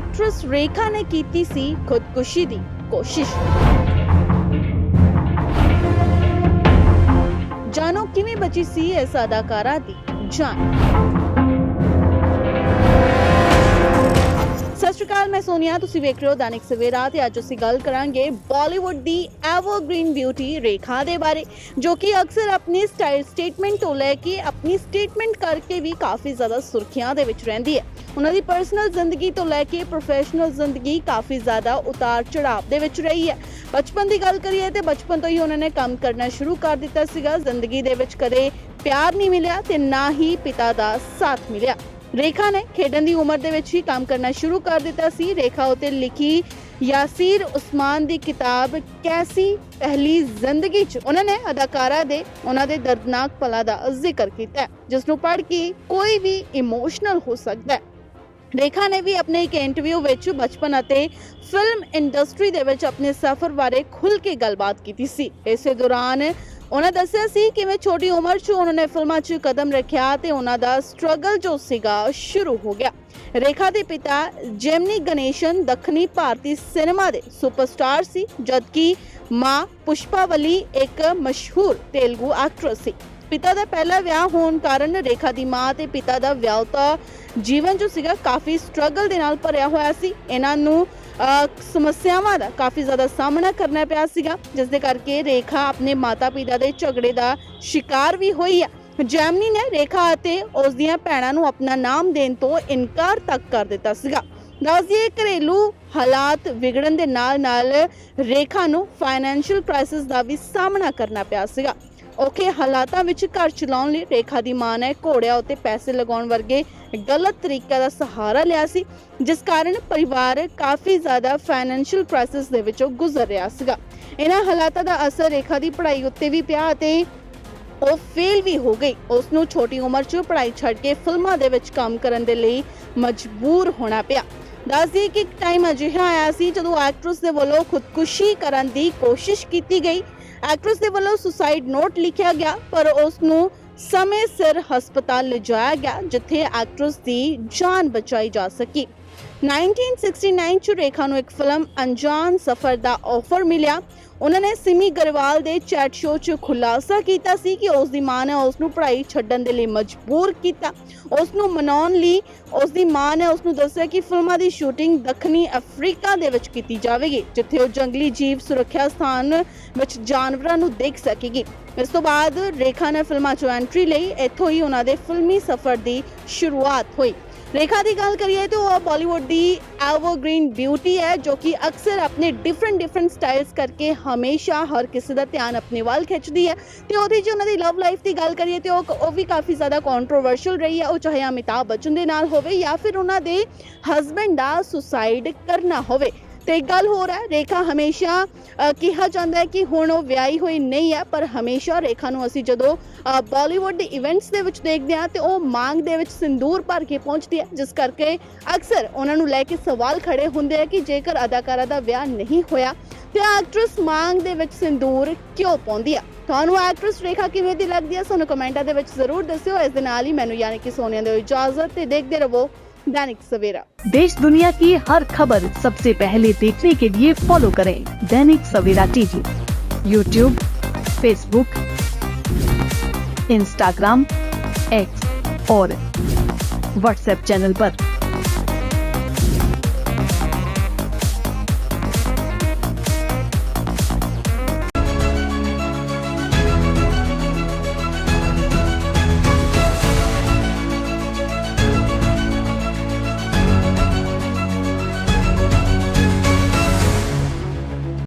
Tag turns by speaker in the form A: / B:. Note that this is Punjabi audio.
A: ਐਕਟਰੈਸ ਰੇਖਾ ਨੇ ਕੀਤੀ ਸੀ ਖੁਦਕੁਸ਼ੀ ਦੀ ਕੋਸ਼ਿਸ਼। ਜਾਣੋ ਕਿਵੇਂ ਬਚੀ ਸੀ ਇਸ ਅਦਾਕਾਰਾ ਦੀ ਜਾਨ। ਸਤਿ ਸ਼੍ਰੀ ਅਕਾਲ, ਮੈਂ ਸੋਨੀਆ। ਤੁਸੀਂ ਵੇਖ ਰਹੇ ਹੋ ਦੈਨਿਕ ਸਵੇਰਾ ਤੇ ਅੱਜ ਅਸੀਂ ਗੱਲ ਕਰਾਂਗੇ ਬਾਲੀਵੁੱਡ ਦੀ ਐਵਰਗ੍ਰੀਨ ਬਿਊਟੀ ਰੇਖਾ ਦੇ ਬਾਰੇ, ਜੋ ਕਿ ਅਕਸਰ ਆਪਣੀ ਸਟਾਈਲ ਸਟੇਟਮੈਂਟ ਤੋਂ ਲੈ ਕੇ ਆਪਣੀ ਸਟੇਟਮੈਂਟ ਕਰਕੇ ਵੀ ਕਾਫੀ ਜ਼ਿਆਦਾ ਸੁਰਖੀਆਂ ਦੇ ਵਿੱਚ ਰਹਿੰਦੀ ਹੈ। ਉਹਨਾਂ ਦੀ ਪਰਸਨਲ ਜ਼ਿੰਦਗੀ ਤੋਂ ਲੈ ਕੇ ਪ੍ਰੋਫੈਸ਼ਨਲ ਜ਼ਿੰਦਗੀ ਕਾਫੀ ਜ਼ਿਆਦਾ ਉਤਾਰ ਚੜਾਵ ਦੇ ਵਿੱਚ ਰਹੀ ਹੈ। ਬਚਪਨ ਦੀ ਗੱਲ ਕਰੀਏ ਤੇ ਬਚਪਨ ਤੋਂ ਹੀ ਉਹਨਾਂ ਨੇ ਕੰਮ ਕਰਨਾ ਸ਼ੁਰੂ ਕਰ ਦਿੱਤਾ ਸੀਗਾ। ਜ਼ਿੰਦਗੀ ਦੇ ਵਿੱਚ ਕਦੇ ਪਿਆਰ ਨਹੀਂ ਮਿਲਿਆ ਤੇ ਨਾ ਹੀ ਪਿਤਾ ਦਾ ਸਾਥ ਮਿਲਿਆ। ਰੇਖਾ ਨੇ ਖੇਡਣ ਦੀ ਉਮਰ ਦੇ ਵਿੱਚ ਹੀ ਕੰਮ ਕਰਨਾ ਸ਼ੁਰੂ ਕਰ ਦਿੱਤਾ ਸੀ। ਰੇਖਾ ਉਤੇ ਲਿਖੀ ਯਾਸੀਰ ਉਸਮਾਨ ਦੀ ਕਿਤਾਬ ਕੈਸੀ ਪਹਿਲੀ ਜ਼ਿੰਦਗੀ 'ਚ ਉਹਨਾਂ ਨੇ ਅਦਾਕਾਰਾ ਦੇ ਉਹਨਾਂ ਦੇ ਦਰਦਨਾਕ ਪਲਾਂ ਦਾ ਜ਼ਿਕਰ ਕੀਤਾ ਹੈ, ਜਿਸ ਨੂੰ ਪੜ੍ਹ ਕੇ ਕੋਈ ਵੀ ਇਮੋਸ਼ਨਲ ਹੋ ਸਕਦਾ ਹੈ। ਰੇਖਾ ਨੇ ਵੀ ਆਪਣੇ ਇੱਕ ਇੰਟਰਵਿਊ ਵਿੱਚ ਬਚਪਨ ਅਤੇ ਫਿਲਮ ਇੰਡਸਟਰੀ ਦੇ ਵਿੱਚ ਆਪਣੇ ਸਫ਼ਰ ਬਾਰੇ ਖੁੱਲ੍ਹ ਕੇ ਗੱਲਬਾਤ ਕੀਤੀ ਸੀ। ਇਸੇ ਦੌਰਾਨ ਉਹਨਾਂ ਦੱਸਿਆ ਸੀ ਕਿਵੇਂ ਛੋਟੀ ਉਮਰ 'ਚ ਉਹਨਾਂ ਨੇ ਫਿਲਮਾਂ 'ਚ ਕਦਮ ਰੱਖਿਆ ਤੇ ਉਹਨਾਂ ਦਾ ਸਟਰਗਲ ਜੋ ਸੀਗਾ ਸ਼ੁਰੂ ਹੋ ਗਿਆ। ਰੇਖਾ ਦੇ ਪਿਤਾ ਜੈਮਨੀ ਗਣੇਸ਼ਨ ਦੱਖਣੀ ਭਾਰਤੀ ਸਿਨੇਮਾ ਦੇ ਸੁਪਰਸਟਾਰ ਸੀ, ਜਦਕਿ ਮਾਂ ਪੁਸ਼ਪਾਵਲੀ ਇੱਕ ਮਸ਼ਹੂਰ ਤੇਲਗੂ ਐਕਟਰੈਸ ਸੀ। ਪਿਤਾ ਦਾ ਪਹਿਲਾ ਵਿਆਹ ਹੋਣ ਕਾਰਨ ਰੇਖਾ ਦੀ ਮਾਂ ਤੇ ਪਿਤਾ ਦਾ ਵਿਆਹੁਤਾ ਜੀਵਨ ਜੋ ਸੀਗਾ ਕਾਫੀ ਸਟਰਗਲ ਦੇ ਨਾਲ ਭਰਿਆ ਹੋਇਆ ਸੀ। ਇਹਨਾਂ ਨੂੰ ਅਹ, ਸਮੱਸਿਆਵਾਂ ਦਾ ਕਾਫੀ ਜ਼ਿਆਦਾ ਸਾਹਮਣਾ ਕਰਨਾ ਪਿਆ ਸੀਗਾ ਜਿਸ ਦੇ ਕਰਕੇ ਰੇਖਾ ਆਪਣੇ ਮਾਤਾ-ਪਿਤਾ ਦੇ ਝਗੜੇ ਦਾ ਸ਼ਿਕਾਰ ਵੀ ਹੋਈ ਹੈ ਜੈਮਨੀ ਨੇ ਰੇਖਾ ਅਤੇ ਉਸ ਦੀਆਂ ਭੈਣਾਂ ਨੂੰ ਆਪਣਾ ਨਾਮ ਦੇਣ ਤੋਂ ਇਨਕਾਰ ਤੱਕ ਕਰ ਦਿੱਤਾ ਸੀਗਾ। ਦੱਸਦੀਏ ਘਰੇਲੂ ਹਾਲਾਤ ਵਿਗੜਨ ਦੇ ਨਾਲ-ਨਾਲ ਰੇਖਾ ਨੂੰ ਫਾਈਨੈਂਸ਼ੀਅਲ ਕ੍ਰਾਈਸਿਸ ਦਾ ਵੀ ਸਾਹਮਣਾ ਕਰਨਾ ਪਿਆ ਸੀਗਾ। ਔਖੇ ਹਾਲਾਤਾਂ ਵਿੱਚ ਘਰ ਚਲਾਉਣ ਲਈ ਰੇਖਾ ਦੀ ਮਾਂ ਨੇ ਘੋੜਿਆਂ ਉੱਤੇ ਪੈਸੇ ਲਗਾਉਣ ਵਰਗੇ ਗਲਤ ਤਰੀਕਿਆਂ ਦਾ ਸਹਾਰਾ ਲਿਆ ਸੀ, ਜਿਸ ਕਾਰਨ ਪਰਿਵਾਰ ਕਾਫੀ ਜ਼ਿਆਦਾ ਫਾਈਨੈਂਸ਼ੀਅਲ ਕ੍ਰਾਈਸਿਸ ਦੇ ਵਿੱਚੋਂ ਗੁਜ਼ਰ ਰਿਹਾ ਸੀਗਾ। ਇਹਨਾਂ ਹਾਲਾਤਾਂ ਦਾ ਅਸਰ ਰੇਖਾ ਦੀ ਪੜ੍ਹਾਈ ਉੱਤੇ ਵੀ ਪਿਆ ਅਤੇ ਉਹ ਫੇਲ ਵੀ ਹੋ ਗਈ। ਉਸ ਨੂੰ ਛੋਟੀ ਉਮਰ 'ਚ ਪੜ੍ਹਾਈ ਛੱਡ ਕੇ ਫਿਲਮਾਂ ਦੇ ਵਿੱਚ ਕੰਮ ਕਰਨ ਦੇ ਲਈ ਮਜਬੂਰ ਹੋਣਾ ਪਿਆ। ਦੱਸਦੀ ਕਿ ਇੱਕ ਟਾਈਮ ਅਜਿਹਾ ਆਇਆ ਸੀ ਜਦੋਂ ਐਕਟਰਸ ਦੇ ਵੱਲੋਂ ਖੁਦਕੁਸ਼ੀ ਕਰਨ ਦੀ ਕੋਸ਼ਿਸ਼ ਕੀਤੀ ਗਈ। ਐਕਟਰਸ ਦੇ ਵੱਲੋਂ ਸੁਸਾਈਡ ਨੋਟ ਲਿਖਿਆ ਗਿਆ, ਪਰ ਉਸ ਨੂੰ ਸਮੇਂ ਸਿਰ ਹਸਪਤਾਲ ਲਿਜਾਇਆ ਗਿਆ, ਜਿੱਥੇ ਐਕਟਰਸ ਦੀ ਜਾਨ ਬਚਾਈ ਜਾ ਸਕੀ। 1969 ਚ ਰੇਖਾ ਨੂੰ ਇੱਕ ਫਿਲਮ ਅਣਜਾਣ ਸਫ਼ਰ ਦਾ ਆਫਰ ਮਿਲਿਆ। ਉਹਨਾਂ ਨੇ ਸਿਮੀ ਗਰੇਵਾਲ ਦੇ ਚੈਟ ਸ਼ੋਅ 'ਚ ਖੁਲਾਸਾ ਕੀਤਾ ਸੀ ਕਿ ਉਸ ਦੀ ਮਾਂ ਨੇ ਉਸ ਨੂੰ ਪੜ੍ਹਾਈ ਛੱਡਣ ਦੇ ਲਈ ਮਜਬੂਰ ਕੀਤਾ। ਉਸ ਨੂੰ ਮਨਾਉਣ ਲਈ ਉਸ ਦੀ ਮਾਂ ਨੇ ਉਸ ਨੂੰ ਦੱਸਿਆ ਕਿ ਫਿਲਮਾਂ ਦੀ ਸ਼ੂਟਿੰਗ ਦੱਖਣੀ ਅਫਰੀਕਾ ਦੇ ਵਿੱਚ ਕੀਤੀ ਜਾਵੇਗੀ, ਜਿੱਥੇ ਉਹ ਜੰਗਲੀ ਜੀਵ ਸੁਰੱਖਿਆ ਸਥਾਨ ਵਿੱਚ ਜਾਨਵਰਾਂ ਨੂੰ ਦੇਖ ਸਕੇਗੀ। ਇਸ ਤੋਂ ਬਾਅਦ ਰੇਖਾ ਨੇ ਫਿਲਮਾਂ 'ਚ ਐਂਟਰੀ ਲਈ, ਇੱਥੋਂ ਹੀ ਉਹਨਾਂ ਦੇ ਫਿਲਮੀ ਸਫ਼ਰ ਦੀ ਸ਼ੁਰੂਆਤ ਹੋਈ। ਰੇਖਾ ਦੀ ਗੱਲ ਕਰੀਏ ਤਾਂ ਉਹ ਬਾਲੀਵੁੱਡ ਦੀ ਐਵਰਗ੍ਰੀਨ ਬਿਊਟੀ ਹੈ, ਜੋ ਕਿ ਅਕਸਰ ਆਪਣੇ ਡਿਫਰੈਂਟ ਡਿਫਰੈਂਟ ਸਟਾਈਲਸ ਕਰਕੇ ਹਮੇਸ਼ਾ ਹਰ ਕਿਸੇ ਦਾ ਧਿਆਨ ਆਪਣੇ ਵੱਲ ਖਿੱਚਦੀ ਹੈ। ਤੇ ਉਹਦੀ ਜੇ ਉਹਨਾਂ ਦੀ ਲਵ ਲਾਈਫ ਦੀ ਗੱਲ ਕਰੀਏ ਤੇ ਉਹ ਉਹ ਵੀ ਕਾਫੀ ਜ਼ਿਆਦਾ ਕੰਟਰੋਵਰਸ਼ੀਅਲ ਰਹੀ ਹੈ। ਉਹ ਚਾਹੇ ਅਮਿਤਾਭ ਬੱਚਨ ਦੇ ਨਾਲ ਹੋਵੇ ਜਾਂ ਫਿਰ ਉਹਨਾਂ ਦੇ ਹਸਬੰਡ ਦਾ ਸੁਸਾਈਡ ਕਰਨਾ ਹੋਵੇ। ਤੇ ਇੱਕ ਗੱਲ ਹੋਰ ਹੈ, ਰੇਖਾ ਹਮੇਸ਼ਾ ਕਿਹਾ ਜਾਂਦਾ ਹੈ ਕਿ ਹੁਣ ਉਹ ਵਿਆਹੀ ਹੋਈ ਨਹੀਂ ਹੈ, ਪਰ ਹਮੇਸ਼ਾ ਰੇਖਾ ਨੂੰ ਅਸੀਂ ਜਦੋਂ ਬਾਲੀਵੁੱਡ ਦੇ ਇਵੈਂਟਸ ਦੇ ਵਿੱਚ ਦੇਖਦੇ ਹਾਂ ਤੇ ਉਹ ਮੰਗ ਦੇ ਵਿੱਚ ਸਿੰਦੂਰ ਭਰ ਕੇ ਪਹੁੰਚਦੀ ਹੈ, ਜਿਸ ਕਰਕੇ ਅਕਸਰ ਉਹਨਾਂ ਨੂੰ ਲੈ ਕੇ ਸਵਾਲ ਖੜੇ ਹੁੰਦੇ ਆ ਕਿ ਜੇਕਰ ਅਦਾਕਾਰਾ ਦਾ ਵਿਆਹ ਨਹੀਂ ਹੋਇਆ, ਤੇ ਐਕਟ੍ਰੈਸ ਮਾਂਗ ਦੇ ਵਿੱਚ ਸਿੰਦੂਰ ਕਿਉਂ ਪਾਉਂਦੀ ਆ? ਤੁਹਾਨੂੰ ਐਕਟਰੈਸ ਰੇਖਾ ਕਿਵੇਂ ਦੀ ਲੱਗਦੀ ਹੈ ਸਾਨੂੰ ਕਮੈਂਟਾਂ ਦੇ ਵਿੱਚ ਜ਼ਰੂਰ ਦੱਸਿਓ। ਇਸ ਦੇ ਨਾਲ ਹੀ ਮੈਨੂੰ ਯਾਨੀ ਕਿ ਸੋਨੀਆ ਦਿਓ ਇਜਾਜ਼ਤ ਤੇ ਦੇਖਦੇ ਰਹੋ। दैनिक सवेरा
B: देश दुनिया की हर खबर सबसे पहले देखने के लिए फॉलो करें Dainik Savera TV YouTube Facebook Instagram X और व्हाट्सएप चैनल पर।